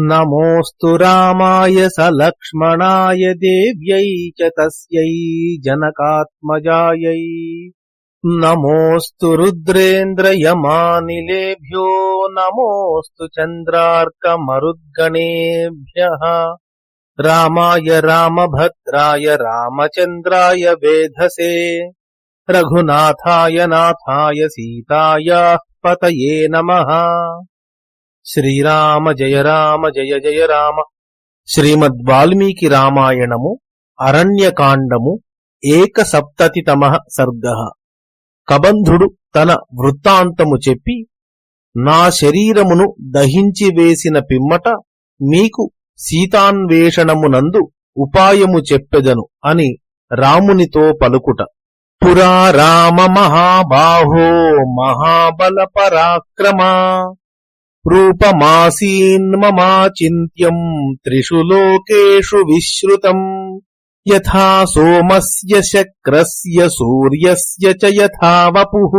नमोस्तु राय स रामाय दिव्य देव्यै नमोस्तु रुद्रेन्द्र जनकात्मजायै। नमोस्तु रुद्रेन्द्रयमानिलेभ्यो, नमोऽस्तु राय राम भद्राय रामचंद्राय वेधसे। रघुनाथाय नाथाय सीतायाः पतये नमः। శ్రీరామ జయ రామ జయ జయ రామ. శ్రీమద్ వాల్మీకి రామాయణము అరణ్యకాండము ఏక సప్తతితమ సర్గ. కబంధుడు తన వృత్తాంతము చెప్పి నా శరీరమును దహించి వేసిన పిమ్మట మీకు సీతాన్వేషణమునందు ఉపాయము చెప్పెదను అని రామునితో పలుకుట. పురా రామ మహాబాహో మహాబల పరాక్రమా. రూపమాసీన్మమాచింత్యం త్రిషు లోకేషు విశ్రుతం. యథా సోమస్య శక్రస్య సూర్యస్య చ యథా వపుః.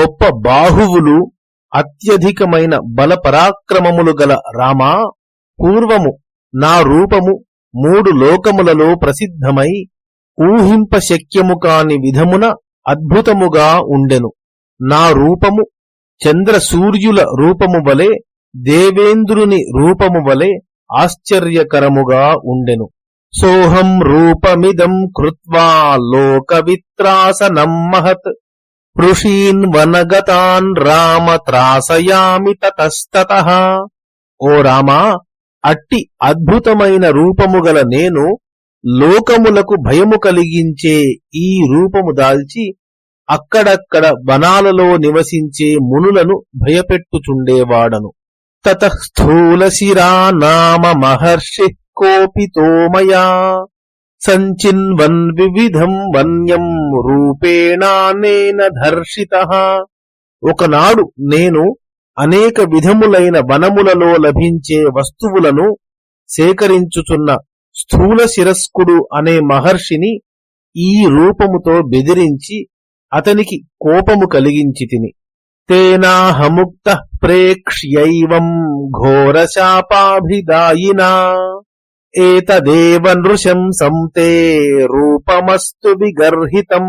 గొప్ప బాహువులు అత్యధికమైన బల పరాక్రమములు గల రామా పూర్వము నా రూపము మూడు లోకములలో ప్రసిద్ధమై ఊహింపశక్యము కాని విధమున అద్భుతముగా ఉండెను. నా రూపము చంద్ర సూర్యుల రూపము వలె దేవేంద్రుని రూపము వలె ఆశ్చర్యకరముగా ఉండెను. సోహం రూపమిదం కృత్వా లోకవిత్రాసనం మహత్. ఋషీన్ వనగతాన్ రామ త్రాసయామి తతస్తత. ఓ రామా అట్టి అద్భుతమైన రూపము గల నేను లోకములకు భయము కలిగించే ఈ రూపము దాల్చి అక్కడక్కడ వనాలలో నివసించే మునులను భయపెట్టుచుండేవాడను. తత స్థూలశిరా నామ మహర్షి కోపితోమయా సంచిన్వన్ వివిధం వన్యం రూపేణానేన ధర్షిత ఒకనాడు నేను అనేక విధములైన వనములలో లభించే వస్తువులను సేకరించుచున్న స్థూల శిరస్కుడు అనే మహర్షిని ఈ రూపముతో బెదిరించి అతనికి కోపము కలిగించి తిని తేనాహముక్త ప్రేక్ష్యైవం ఘోరశాపాభిదాయినా ఏతదేవ నృశంసం తే రూపమస్తు విగర్హితం.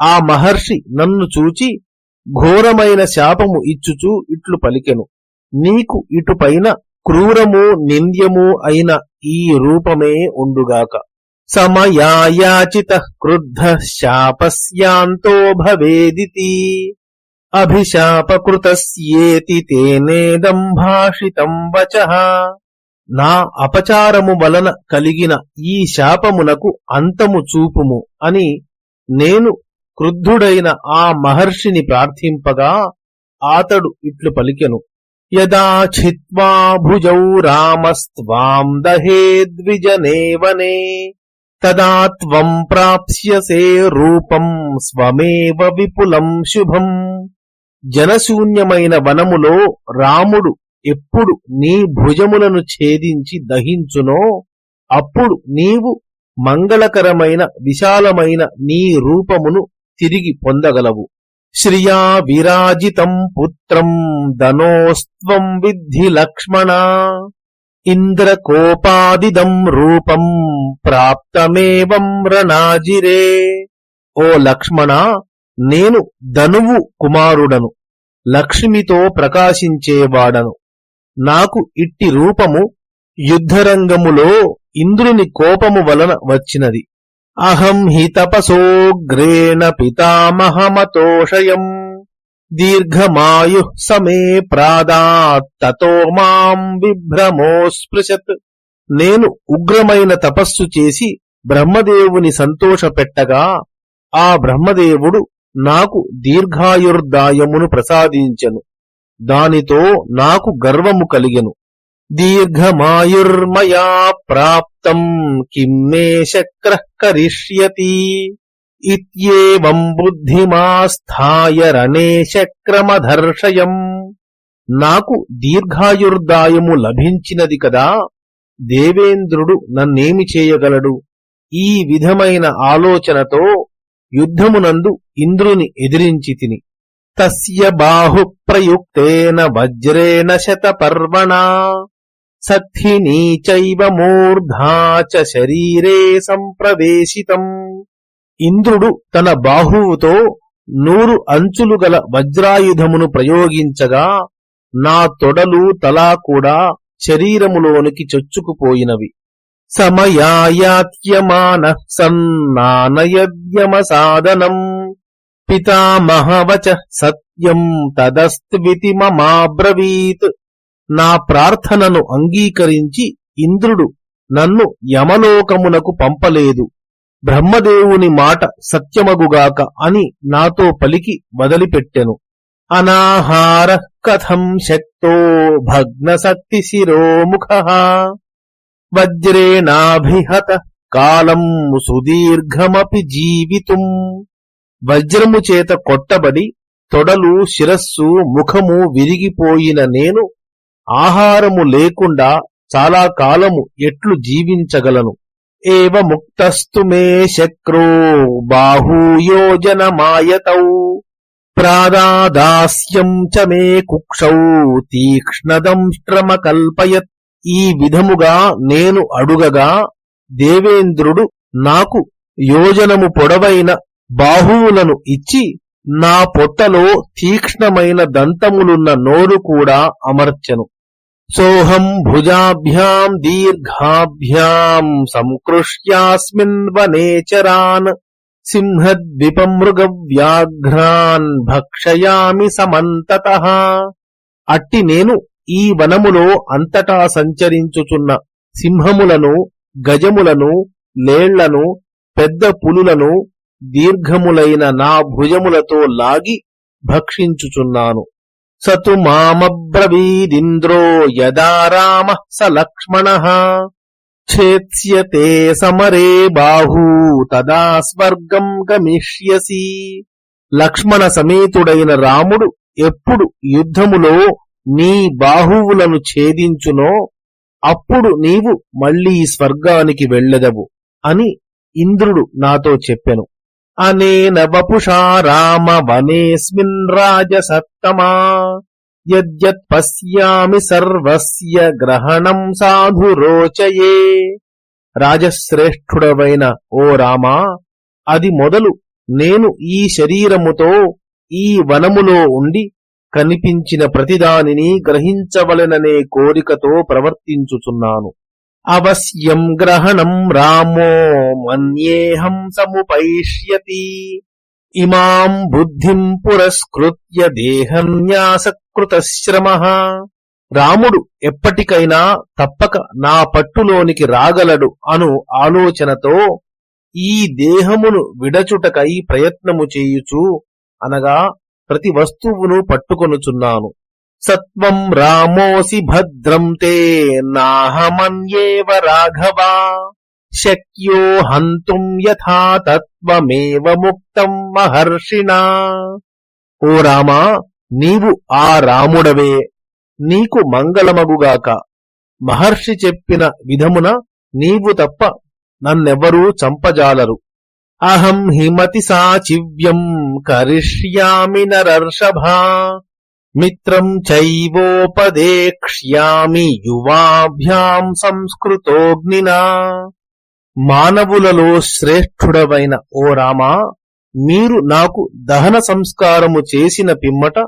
ఆ మహర్షి నన్ను చూచి ఘోరమైన శాపము ఇచ్చుచు ఇట్లు పలికెను. నీకు ఇటుపైన క్రూరము నింద్యము అయిన ఈ రూపమే ఉండుగాక. సమయాయాచిత క్రుద్ధ శాపస్యాంతో భవేదితి అభిశాపకృతస్యేతి తేనేదం భాషితం వచః నా అపచారము వలన కలిగిన ఈ శాపమునకు అంతము చూపుము అని నేను క్రుద్ధుడైన ఆ మహర్షిని ప్రార్థింపగా ఆతడు ఇట్లు పలికెను యదా చిత్వా భుజౌ రామస్త్వాం దహేద్విజనేవనే తదా త్వం ప్రాప్స్యసే రూపం స్వమేవ విపులం శుభం. జనశూన్యమైన వనములో రాముడు ఎప్పుడు నీ భుజములను ఛేదించి దహించునో అప్పుడు నీవు మంగళకరమైన విశాలమైన నీ రూపమును తిరిగి పొందగలవు. శ్రియా విరాజితం పుత్రం ధనోస్త్వం విద్ధి లక్ష్మణ. ఇంద్రకోపాదిదం రూపం ప్రాప్తమేవం రణాజిరే ఓ లక్ష్మణ నేను ధనువు కుమారుడను లక్ష్మితో ప్రకాశించేవాడను. నాకు ఇట్టి రూపము యుద్ధరంగములో ఇంద్రుని కోపము వలన వచ్చినది. అహం హి తపసోగ్రేణ పితామహమతోషయం. దీర్ఘమాయు సమే ప్రాదాత్తతో మాం విభ్రమోస్పృశత్ నేను ఉగ్రమైన తపస్సు చేసి బ్రహ్మదేవుని సంతోషపెట్టగా ఆ బ్రహ్మదేవుడు నాకు దీర్ఘాయుర్దాయమును ప్రసాదించెను. దానితో నాకు గర్వము కలిగెను. దీర్ఘమాయుర్మయా ప్రాప్తం కిం మే కరిష్యతి। ఇత్యేవం బుద్ధిమాస్థాయ రణేశక్రమధర్షయం నాకు దీర్ఘాయుర్దాయము లభించినది కదా దేవేంద్రుడు నన్నేమి చేయగలడు? ఈ విధమైన ఆలోచనతో యుద్ధమునందు ఇంద్రుని ఎదిరించి తిని తస్య బాహు ప్రయుక్తేన వజ్రేణ శతపర్వణా సత్థినీ చైవ మూర్ధా చ శరీరే సంప్రవేశితం। ఇంద్రుడు తన బాహువుతో నూరు అంచులు గల వజ్రాయుధమును ప్రయోగించగా నా తొడలు తలా కూడా శరీరములోనికి చొచ్చుకుపోయినవి. సమయాయాత్యమాన సన్నానయద్యమ సాధనం పితామహవచ సత్యం తదస్త్వితి మమాబ్రవీత్. నా ప్రార్థనను అంగీకరించి ఇంద్రుడు నన్ను యమలోకమునకు పంపలేదు. బ్రహ్మదేవుని మాట సత్యమగుగాక అని నాతో పలికి వదిలిపెట్టెను. అనాహార కథం శక్తో భగ్నశక్తి శిరోముఖ. వజ్రేణాభిహత కాలం సుదీర్ఘమపి జీవితుం. వజ్రము చేత కొట్టబడి తొడలు శిరస్సు ముఖము విరిగిపోయిన నేను ఆహారము లేకుండా చాలా కాలము ఎట్లు జీవించగలను? ఏవ ముక్తస్తు మే శక్రో బాహూయోజనమాయతౌ ప్రాదాదాస్యం చ మే కుక్షౌ తీక్ష్ణదంష్ట్రమ కల్పయత్ ఈ విధముగా నేను అడుగగా దేవేంద్రుడు నాకు యోజనము పొడవైన బాహువులను ఇచ్చి నా పొట్టలో తీక్ష్ణమైన దంతములున్న నోరు కూడా అమర్చెను. సోహం భుజాభ్యాం దీర్ఘాభ్యాం సంకృష్యాస్మిన్ వనేచరాన్ సింహద్విపమృగ వ్యాఘ్రాన్ భక్షయామి సమంతత. అట్టి నేను ఈ వనములో అంతటా సంచరించుచున్న సింహములను గజములను లేళ్ళను పెద్ద పులులను దీర్ఘములైన నా భుజములతో లాగి భక్షించుచున్నాను. సతు మామబ్రవీదింద్రో యదా రామ స లక్ష్మణ ఛేత్స్యతే సమరే బాహూ తదా స్వర్గం గమిష్యసి లక్ష్మణ సమేతుడైన రాముడు ఎప్పుడు యుద్ధములో నీ బాహువులను ఛేదించునో అప్పుడు నీవు మళ్ళీ స్వర్గానికి వెళ్ళెదవు అని ఇంద్రుడు నాతో చెప్పెను. అనేన వపుషా రామ వనేస్మిన్ రాజసత్తమా యద్యత్ పశ్యామి సర్వస్య గ్రహణం సాధు రోచయే రాజశ్రేష్ఠుడవైన ఓ రామా అది మొదలు. నేను ఈ శరీరముతో ఈ వనములో ఉండి కనిపించిన ప్రతిదానిని గ్రహించవలెననే కోరికతో ప్రవర్తించుచున్నాను. అవశ్యం గ్రహణం రామో మన్యేహం సముపైష్యతి. ఇమాం బుద్ధిం పురస్కృత్య దేహన్యాసకృత శ్రమ రాముడు ఎప్పటికైనా తప్పక నా పట్టులోనికి రాగలడు అను ఆలోచనతో ఈ దేహమును విడచుటకై ప్రయత్నము చేయుచు అనగా ప్రతి వస్తువును పట్టుకొనుచున్నాను. సత్వం రామోసి భద్రం తే నాహమన్యేవ రాఘవా. శక్యో హంతుం యథా తత్వమేవ ముక్తం మహర్షిణా. ఓ రామా నీవు ఆ రాముడవే. నీకు మంగళమగుగాక. మహర్షి చెప్పిన విధమున నీవు తప్ప నన్నెవ్వరూ చంపజాలరు. అహం హిమతి సాచివ్యం కరిష్యామి నరర్షభా. మిత్రం చైవోపదేక్ష్యామి యువాభ్యాం సంస్కృతోగ్నినా మానవులలో శ్రేష్ఠుడవైన ఓ రామా మీరు నాకు దహన సంస్కారము చేసిన పిమ్మట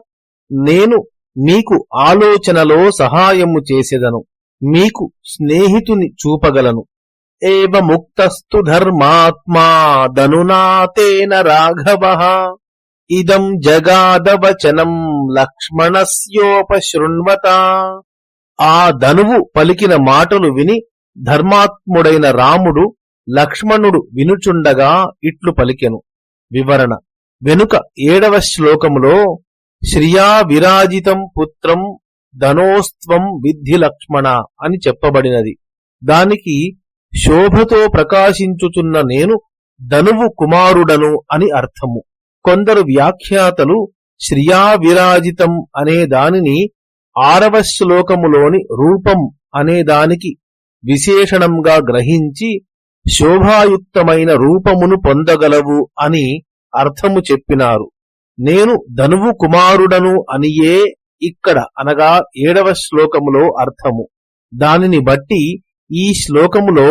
నేను మీకు ఆలోచనలో సహాయము చేసేదను మీకు స్నేహితుని చూపగలను. ఏవ ముక్తస్తు ధర్మాత్మా దనునాతేన రాఘవ। ఇదం జగాదవచనం లక్ష్మణస్యోపశృణ్వత. ఆ ధనువు పలికిన మాటలు విని ధర్మాత్ముడైన రాముడు లక్ష్మణుడు వినుచుండగా ఇట్లు పలికెను. వివరణ. వెనుక ఏడవ శ్లోకములో శ్రియా విరాజితం పుత్రం ధనోస్త్వం విద్ధి లక్ష్మణ అని చెప్పబడినది. దానికి శోభతో ప్రకాశించుచున్న నేను ధనువు కుమారుడను అని అర్థము. కొందరు వ్యాఖ్యాతలు శ్రియా విరాజితం అనే దానిని ఆరవ శ్లోకములోని రూపం అనే దానికి విశేషణంగా గ్రహించి శోభాయుక్తమైన రూపమును పొందగలవు అని అర్థము చెప్పినారు. నేను ధనువు కుమారుడను అనియే ఇక్కడ అనగా ఏడవ శ్లోకములో అర్థము. దానిని బట్టి ఈ శ్లోకములో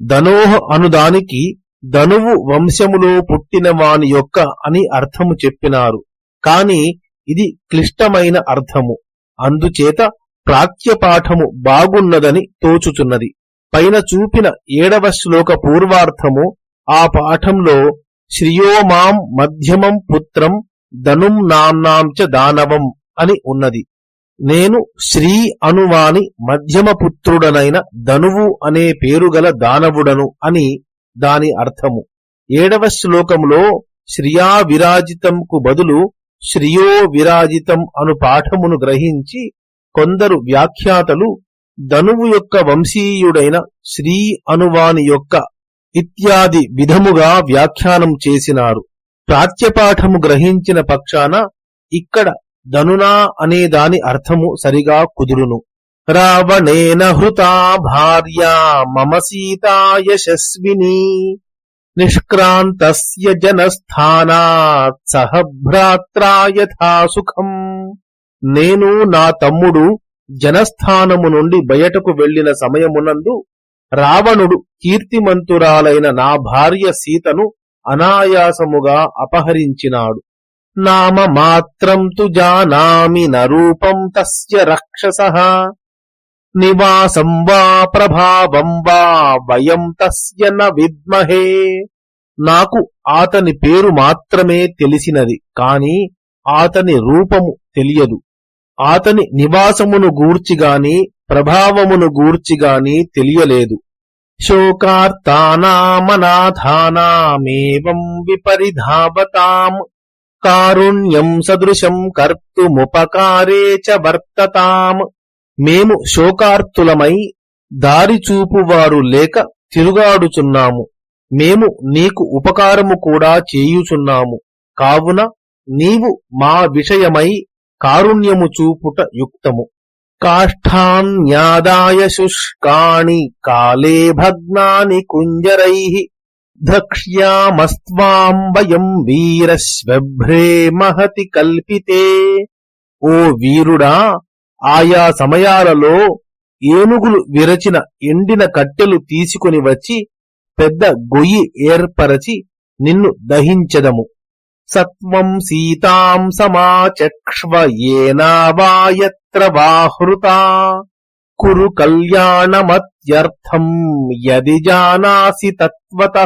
ధనోహ అనుదానికి ధనువు వంశములో పుట్టిన వాని యొక్క అని అర్థము చెప్పినారు. కాని ఇది క్లిష్టమైన అర్థము. అందుచేత ప్రాచ్యపాఠము బాగున్నదని తోచుచున్నది. పైన చూపిన ఏడవ శ్లోక పూర్వార్థము ఆ పాఠంలో శ్రియోమాం మధ్యమం పుత్రం ధనుం నామ్నాం చ దానవం అని ఉన్నది. నేను శ్రీ అనువాని మధ్యమ పుత్రుడనైన ధనువు అనే పేరుగల దానవుడను అని దాని అర్థము. ఏడవ శ్లోకములో శ్రియా విరాజితంకు బదులు శ్రియో విరాజితం అను పాఠమును గ్రహించి కొందరు వ్యాఖ్యాతలు ధనువు యొక్క వంశీయుడైన శ్రీ అనువాని యొక్క ఇత్యాది విధముగా వ్యాఖ్యానం చేసినారు. ప్రాత్యపాఠము గ్రహించిన పక్షాన ఇక్కడ ధనునా అనే దాని అర్థము సరిగా కుదురును. రావణేన హృతా భార్య మమ సీతా యశస్విని. నిష్క్రాంతస్య జనస్థానాత్ సహ భ్రాత్రా యథా సుఖం. నేను నా తమ్ముడు జనస్థానము నుండి బయటకు వెళ్ళిన సమయమునందు రావణుడు కీర్తిమంతురాలైన నా భార్య సీతను అనాయాసముగా అపహరించినాడు. నామ మాత్రం తు జానామి నరూపం తస్య రక్షస. నివాసం వా ప్రభావం వా వయం తస్య న విద్మహే. నాకు ఆతని పేరు మాత్రమే తెలిసినది కాని ఆతని రూపము తెలియదు. ఆతని నివాసమును గూర్చిగాని ప్రభావమును గూర్చిగాని తెలియలేదు. శోకార్తానామనాథానామేవం విపరిధావతాం. కారుణ్యం సదృశం కర్తుముపకారే చ వర్తతాం. మేము శోకార్తులమై దారి చూపువారు లేక తిరుగాడుచున్నాము. మేము నీకు ఉపకారము కూడా చేయుచున్నాము. కావున నీవు మా విషయమై కారుణ్యము చూపుట యుక్తము. కాష్టాన్యాదాయ శుష్కాణి కాలే భగ్నాని కుంజరై ద్రక్ష్యామస్వాం వీరశ్వభ్రే మహతి కల్పితే. ఓ వీరుడా ఆయా సమయాలలో ఏనుగులు విరచిన ఎండిన కట్టెలు తీసుకుని వచ్చి పెద్ద గొయ్యి ఏర్పరచి నిన్ను దహించెదము. సత్వం సీతాం సమాచక్ష్వ ఏనావాయత్ర కురు కళ్యాణమత్యర్థం యది జానాసి తత్వత.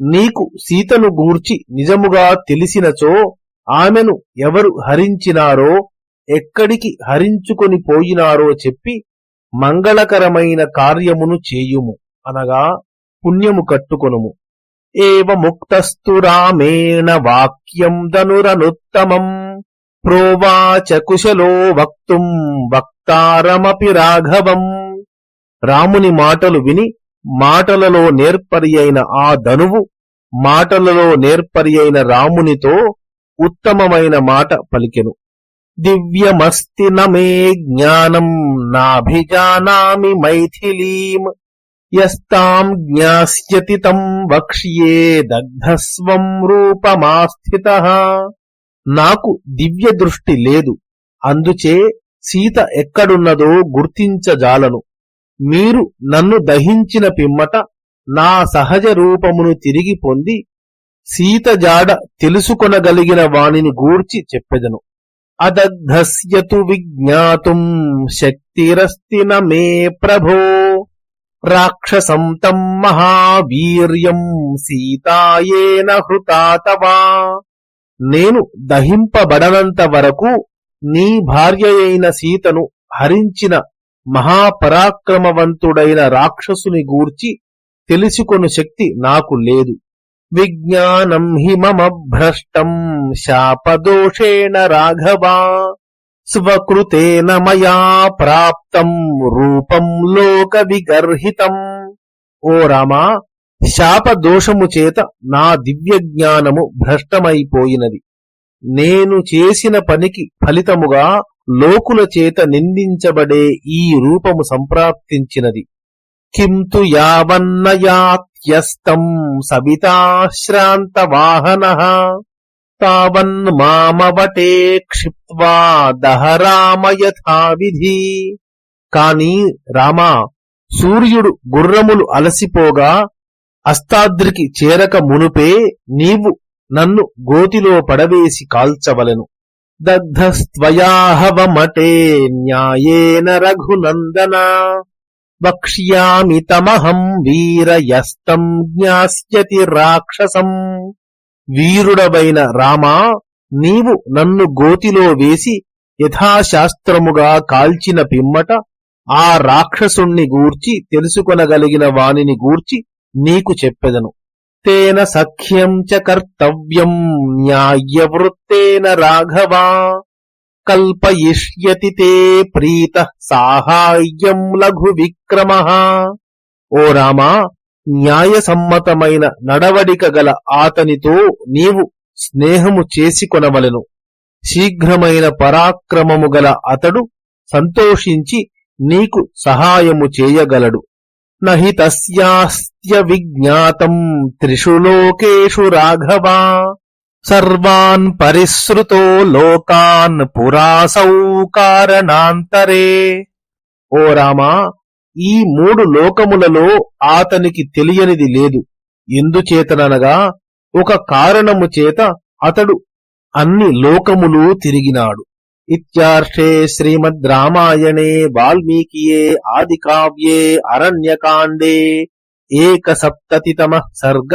నీకు సీతను గూర్చి నిజముగా తెలిసినచో ఆమెను ఎవరు హరించినారో ఎక్కడికి హరించుకొని పోయినారో చెప్పి మంగళకరమైన కార్యమును చేయుము. అనగా పుణ్యము కట్టుకొనుము. ఏవముక్తస్తు రామేణ వాక్యం ధనురనుత్తమం. ప్రోవాచ కుశలో వక్తుం వక్తారమపి రాఘవం. రాముని మాటలు విని మాటలలో నేర్పరి అయిన ఆ ధనువు మాటలలో నేర్పరి అయిన రామునితో ఉత్తమమైన మాట పలికెను. దివ్యమస్తి నమే జ్ఞానం నాభిజానామి మైథిలీం యస్తాం జ్ఞాస్యతి తం వక్ష్యే దగ్ధస్వం రూపమాస్థిత నాకు దివ్య దృష్టి లేదు. అందుచే సీత ఎక్కడున్నదో గుర్తించజాలను. మీరు నన్ను దహించిన పిమ్మట నా సహజ రూపమును తిరిగి పొంది సీత జాడ తెలుసుకొనగలిగిన వాణిని గూర్చి చెప్పెదను. అదగ్ధస్యతు విజ్ఞాతుం శక్తిరస్తి నే మే ప్రభో. రాక్షసం తం మహావీర్యం సీతాయేన హృతాతవా నేను దహింపబడనంత వరకు నీ భార్య అయిన సీతను హరించిన మహాపరాక్రమవంతుడైన రాక్షసుని గూర్చి తెలుసుకొను శక్తి నాకు లేదు. విజ్ఞానం హి మమ భ్రష్టం శాపదోషేణ రాఘవా స్వకృతేన మయా ప్రాప్తం రూపం లోక విగర్హితం ఓ రామా శాపదోషము చేత నా దివ్య జ్ఞానము భ్రష్టమైపోయినది నేను చేసిన పనికి ఫలితముగా లోకుల చేత నిందించబడే ఈ రూపము సంప్రాప్తించినది। కింతు యావన్నయా ఇత్యస్తం సవితాశ్రాంత వాహన తావన్మామవటే క్షిప్వా దహరామ యథావిధి కాని రామా సూర్యుడు గుర్రములు అలసిపోగా అస్తాద్రికి చేరక మునుపే నీవు నన్ను గోతిలో పడవేసి కాల్చవలెను. దగ్ధస్త్వయాహవమటే న్యాయేన రఘునందనా. వక్ష్యామి తమహం వీరయస్తం జ్ఞాస్యతి రాక్షసం వీరుడవైన రామా నీవు నన్ను గోతిలో వేసి యథాశాస్త్రముగా కాల్చిన పిమ్మట ఆ రాక్షసుణ్ణి గూర్చి తెలుసుకొనగలిగిన వానిని గూర్చి నీకు చెప్పెదను. తేన సఖ్యం చ కర్తవ్యం న్యాయవృత్తేన రాఘవా। కల్పయిష్యతి తే ప్రీత సాహాయ్యం లఘు విక్రమ ఓ రామా న్యాయసమ్మతమైన నడవడిక గల ఆతనితో నీవు స్నేహము చేసికొనవలెను శీఘ్రమైన పరాక్రమము గల అతడు సంతోషించి నీకు సహాయము చేయగలడు. నహి తస్యాస్త్య విజ్ఞాతం త్రిషు లోకేషు రాఘవా. సర్వాన్ పరిశ్రుతో లోకాన్ పురాసౌ కారణాంతరే. ఓ రామా ఈ మూడు లోకములలో ఆతనికి తెలియనిది లేదు. ఎందుచేతననగా ఒక కారణము చేత అతడు అన్ని లోకములు తిరిగినాడు. ఇత్యార్షే శ్రీమద్ రామాయణే వాల్మీకియే ఆది కావ్యే అరణ్యకాండే ఏకసప్తతితమ సర్గ.